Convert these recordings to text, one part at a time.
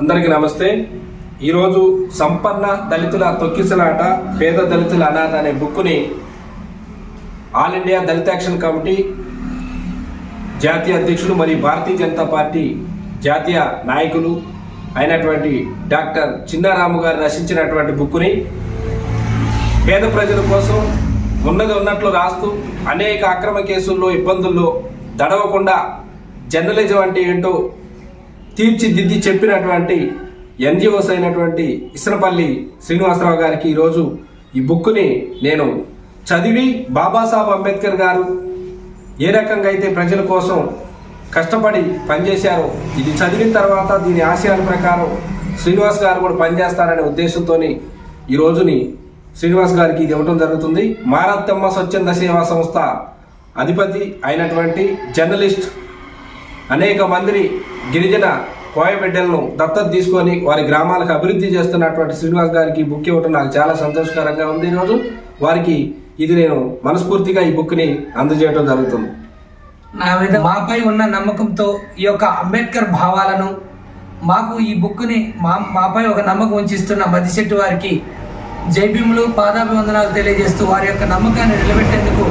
అందరికీ నమస్తే. ఈరోజు సంపన్న దళితుల తొక్కిసలాట పేద దళితుల అనాథ అనే బుక్ని all India Dalit action committee జాతీయ అధ్యక్షులు మరియు భారతీయ జనతా పార్టీ జాతీయ నాయకులు అయినటువంటి డాక్టర్ చిన్నారాము గారు రచించినటువంటి బుక్ని పేద ప్రజల కోసం ఉన్నది ఉన్నట్లు రాస్తూ అనేక అక్రమ కేసుల్లో ఇబ్బందుల్లో దడవకుండా జర్నలిజం అంటే ఏంటో తీర్చిదిద్ది చెప్పినటువంటి ఎన్జిఓస్ అయినటువంటి ఇస్రపల్లి శ్రీనివాసరావు గారికి ఈరోజు ఈ బుక్ని నేను చదివి బాబాసాహెబ్ అంబేద్కర్ గారు ఏ రకంగా అయితే ప్రజల కోసం కష్టపడి పనిచేశారో ఇది చదివిన తర్వాత దీని ఆశయాల ప్రకారం శ్రీనివాస్ గారు కూడా పనిచేస్తారనే ఉద్దేశంతో ఈ రోజుని శ్రీనివాస్ గారికి ఇది ఇవ్వడం జరుగుతుంది. మారత్తమ్మ స్వచ్ఛంద సేవా సంస్థ అధిపతి అయినటువంటి జర్నలిస్ట్ అనేక మంది గిరిజన కోయబిడ్డలను దత్తత తీసుకొని వారి గ్రామాలకు అభివృద్ధి చేస్తున్నటువంటి శ్రీనివాస్ గారికి బుక్ ఇవ్వడం నాకు చాలా సంతోషకరంగా ఉంది ఈరోజు. వారికి ఇది నేను మనస్ఫూర్తిగా ఈ బుక్ని అందజేయడం జరుగుతుంది. నా మీద మాపై ఉన్న నమ్మకంతో ఈ యొక్క అంబేద్కర్ భావాలను మాకు ఈ బుక్ని మా మాపై ఒక నమ్మకం ఉంచిస్తున్న మదిశెట్టి వారికి జైభీములు పాదాభివందనాలు తెలియజేస్తూ వారి యొక్క నమ్మకాన్ని నిలబెట్టేందుకు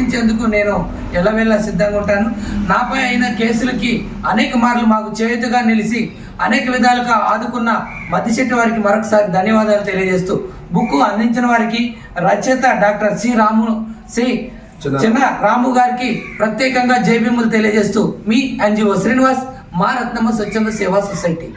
ప్రశ్నించేందుకు నేను ఎల్లవెల్లా సిద్ధంగా ఉంటాను. నాపై అయిన కేసులకి అనేక మార్లు మాకు చేయుతగా నిలిచి అనేక విధాలుగా ఆదుకున్న మద్దిశెట్టి వారికి మరొకసారి ధన్యవాదాలు తెలియజేస్తూ బుక్ అందించిన వారికి రచయిత డాక్టర్ సి రాము సి చిన్న- రాము గారికి ప్రత్యేకంగా జైభీములు తెలియజేస్తూ మీ ఎన్జిఓ శ్రీనివాస్ మా రత్నమ్మ స్వచ్ఛంద సేవా సొసైటీ.